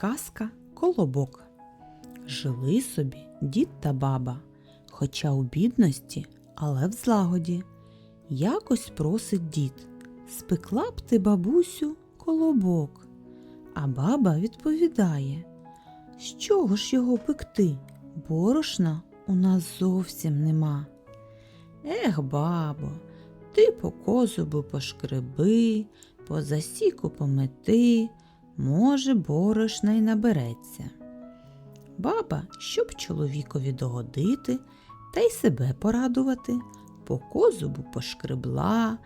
Казка Колобок. Жили собі дід та баба, хоча у бідності, але в злагоді. Якось просить дід, спекла б ти, бабусю, колобок. А баба відповідає, з чого ж його пекти? Борошна у нас зовсім нема. Ех, бабо, ти по козубу пошкреби, по засіку помети, може, борошна й набереться. Баба, щоб чоловікові догодити та й себе порадувати, по козубу пошкребла,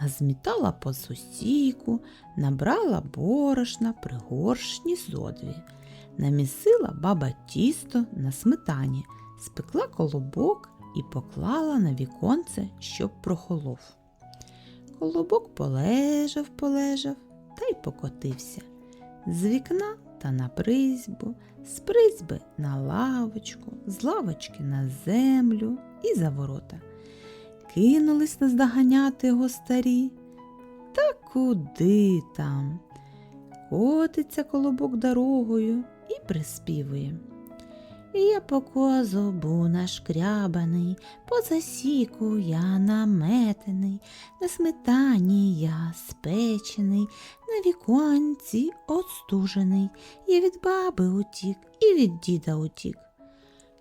назмітала по сусіку, набрала борошна при горшні зодві, намісила баба тісто на сметані, спекла колобок і поклала на віконце, щоб прохолов. Колобок полежав, полежав та й покотився. З вікна та на призьбу, з призьби на лавочку, з лавочки на землю і за ворота. Кинулись наздоганяти його старі. Та куди там? Котиться колобок дорогою і приспівує. Я по козубу нашкрябаний, по засіку я наметений, на сметані я спечений, на віконці остужений, я від баби утік і від діда утік.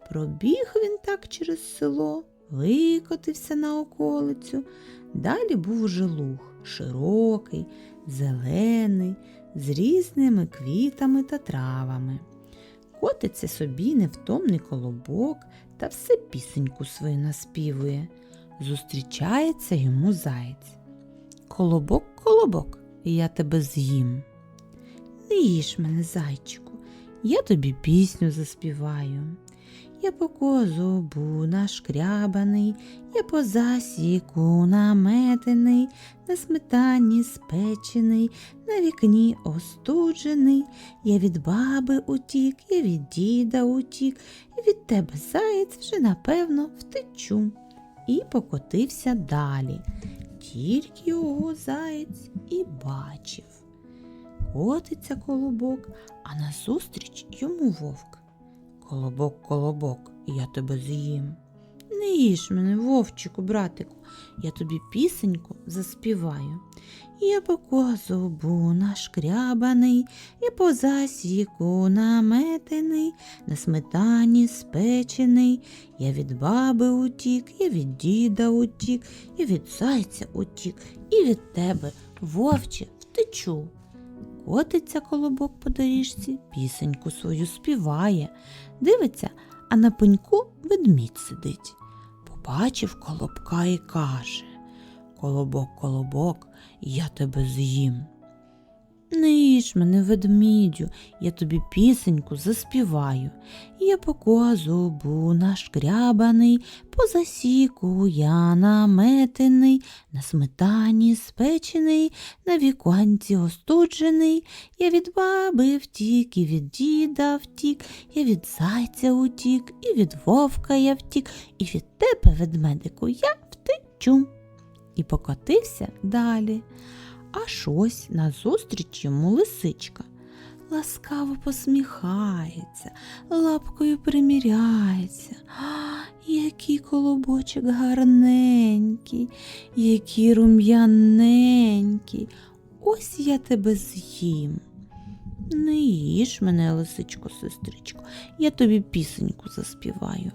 Пробіг він так через село, викотився на околицю. Далі був уже луг, широкий, зелений, з різними квітами та травами. Котиться собі невтомний колобок та все пісеньку свою наспівує. Зустрічається йому заєць. Колобок, колобок, я тебе з'їм. Не їж мене, зайчику, я тобі пісню заспіваю. Я по козубу нашкрябаний, я по засіку наметений, на сметані спечений, на вікні остуджений. Я від баби утік, я від діда утік, і від тебе заєць вже напевно втечу. І покотився далі. Тільки його заєць і бачив. Котиться колобок, а назустріч йому вовк. Колобок, колобок, я тебе з'їм. Не їж мене, вовчику, братику, я тобі пісеньку заспіваю. Я по козубу нашкрябаний, я по засіку наметений, на сметані спечений, я від баби утік, я від діда утік, я від зайця утік, і від тебе, вовче, втечу. Котиться колобок по доріжці, пісеньку свою співає, дивиться, а на пеньку ведмідь сидить. Побачив колобка і каже Колобок, колобок, я тебе з'їм. Не їж мене, ведмідю, я тобі пісеньку заспіваю. Я по козубу нашкрябаний, по засіку я наметений, на сметані спечений, на віконці остуджений. Я від баби втік, і від діда втік, я від зайця утік, і від вовка я втік, і від тебе, ведмедику, я втечу. І покотився далі. Аж ось назустріч йому лисичка. Ласкаво посміхається, лапкою приміряється. А, який колобочок гарненький, який рум'яненький. Ось я тебе з'їм. Не їж мене, лисичко, сестричко, я тобі пісеньку заспіваю.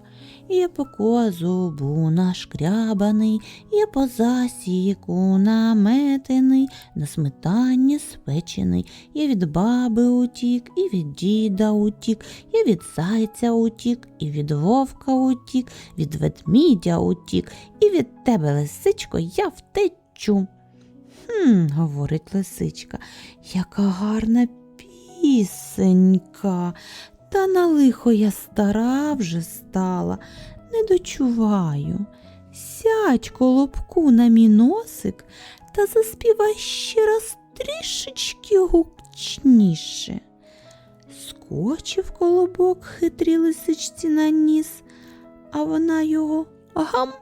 Я по козубу нашкрябаний, я по засіку наметений, на сметані спечений, я від баби утік, і від діда утік, я від зайця утік, і від вовка утік, від ведмідя утік, і від тебе, лисичко, я втечу. Хм, говорить лисичка, яка гарна пісенька. Та на лихо я стара вже стала, не дочуваю. Сядь колобку на мій носик та заспівай ще раз трішечки гучніше. Скочив колобок хитрій лисичці на ніс, а вона його гам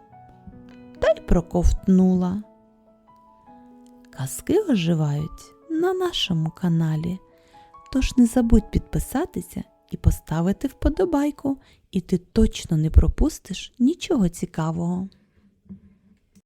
та й проковтнула. Казки оживають на нашому каналі. Тож не забудь підписатися і поставити вподобайку, і ти точно не пропустиш нічого цікавого.